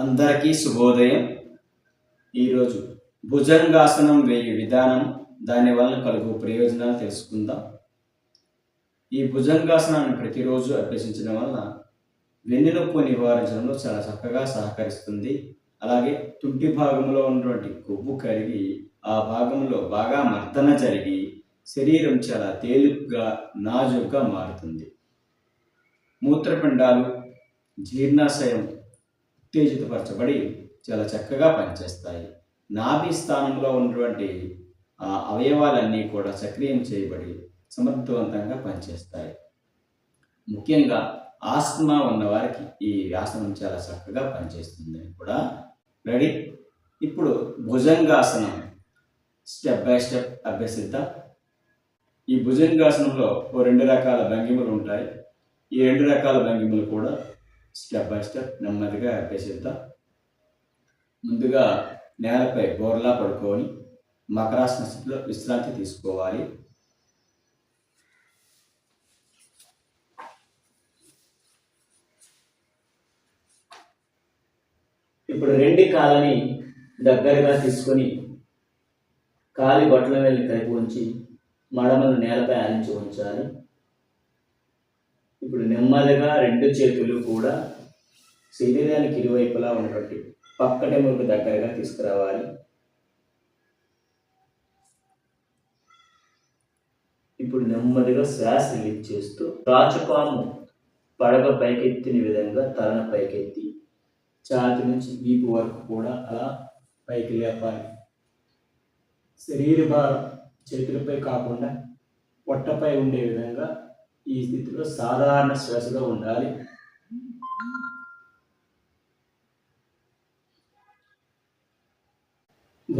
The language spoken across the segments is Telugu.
అందరికీ శుభోదయం. ఈరోజు భుజంగాసనం వేయు విధానం దానివల్ల కలుగు ప్రయోజనాలు తెలుసుకుందాం. ఈ భుజంగాసనాన్ని ప్రతిరోజు అభ్యసించడం వల్ల వెన్నునొప్పి నివారించడంలో చాలా చక్కగా సహకరిస్తుంది. అలాగే తుంటి భాగంలో ఉన్నటువంటి కొవ్వు కరిగి ఆ భాగంలో బాగా మర్దన జరిగి శరీరం చాలా తేలిగ్గా నాజుగ్గా మారుతుంది. మూత్రపిండాలు జీర్ణాశయం ఉత్తేజితపరచబడి చాలా చక్కగా పనిచేస్తాయి. నాభి స్థానంలో ఉన్నటువంటి ఆ అవయవాలన్నీ కూడా సక్రియం చేయబడి సమర్థవంతంగా పనిచేస్తాయి. ముఖ్యంగా ఆస్మా ఉన్నవారికి ఈ ఆసనం చాలా చక్కగా పనిచేస్తుంది కూడా రెడీ. ఇప్పుడు భుజంగాసనం. స్టెప్ బై స్టెప్ అభ్యసిద్దాం. ఈ భుజంగాసనంలో ఓ రెండు రకాల భంగిమలు ఉంటాయి. ఈ రెండు రకాల భంగిమలు కూడా స్టెప్ బై స్టెప్ నెమ్మదిగా అభ్యసిద్దాం. ముందుగా నేలపై బోర్లా పడుకొని మకరాసన స్థితిలో విశ్రాంతి తీసుకోవాలి. ఇప్పుడు రెండు కాళ్ళని దగ్గరగా తీసుకొని కాలి బొట్టల వెళ్ళి కలిపి ఉంచి మడమలు నేలపై ఆనించి ఉంచాలి. ఇప్పుడు నెమ్మదిగా రెండు చేతులు కూడా శరీరానికి ఇరువైపులా ఉన్నటువంటి పక్కటెములకు దగ్గరగా తీసుకురావాలి. ఇప్పుడు నెమ్మదిగా శ్వాస రిలీజ్ చేస్తూ రాచపాము పడగ పైకెత్తిన విధంగా తలను పైకెత్తి ఛాతి నుంచి వీపు వరకు కూడా అలా పైకి లేపాలి. శరీర భారం చేతులపై కాకుండా పొట్టపై ఉండే విధంగా ఈ స్థితిలో సాధారణ శ్వాసలో ఉండాలి.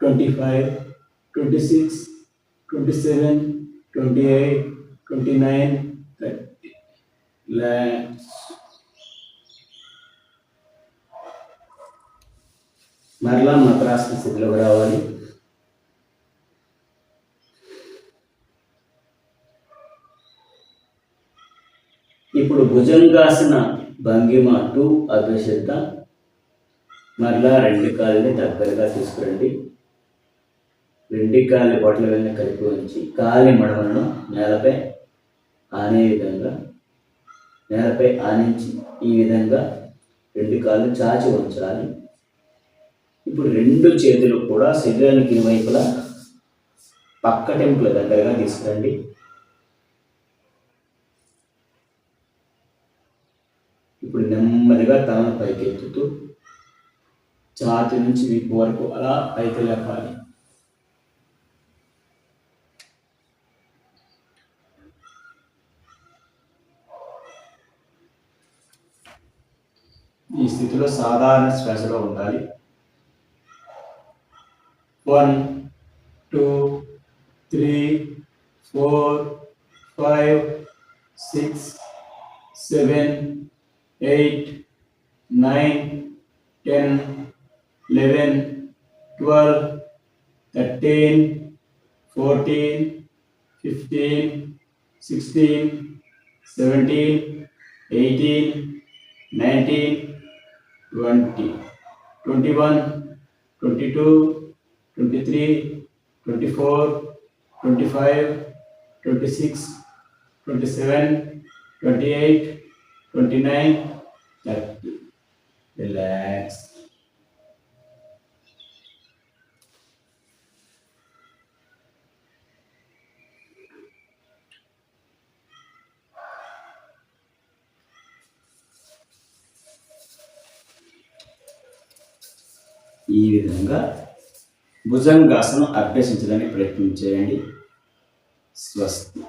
twenty five twenty six twenty seven twenty eight twenty nine thirty relax మరలా మకరాసన స్థితిలోకి రావాలి. ఇప్పుడు భుజంగాసన భంగిమ టూ అభ్యసిద్దాం మరలా రెండు కాళ్ళని దగ్గరగా తీసుకురండి. రెండు కాళ్ళ బొట్ల వెళ్ళిన కలిపి ఉంచి కాలి మడమలను నేలపై ఆనే విధంగా నేలపై ఆనించి ఈ విధంగా రెండు కాళ్ళు చాచి ఉంచాలి. ఇప్పుడు రెండు చేతులు కూడా శరీరానికి ఇరువైపులా పక్క టెంపుల దగ్గరగా తీసుకురండి. ఇప్పుడు నెమ్మదిగా తలను పైకెత్తుతూ ఛాతి నుంచి వీపు వరకు అలా పైకి లేపాలి. ఈ స్థితిలో సాధారణ శ్వాసలో ఉండాలి. One two three four five six seven eight nine ten eleven twelve thirteen fourteen fifteen sixteen seventeen eighteen nineteen 20, 21, 22, 23, 24, 25, 26, 27, 28, 29, 30. Relax. ఈ విధంగా భుజంగాసనం అభ్యసించడానికి ప్రయత్నం చేయండి. స్వస్తి.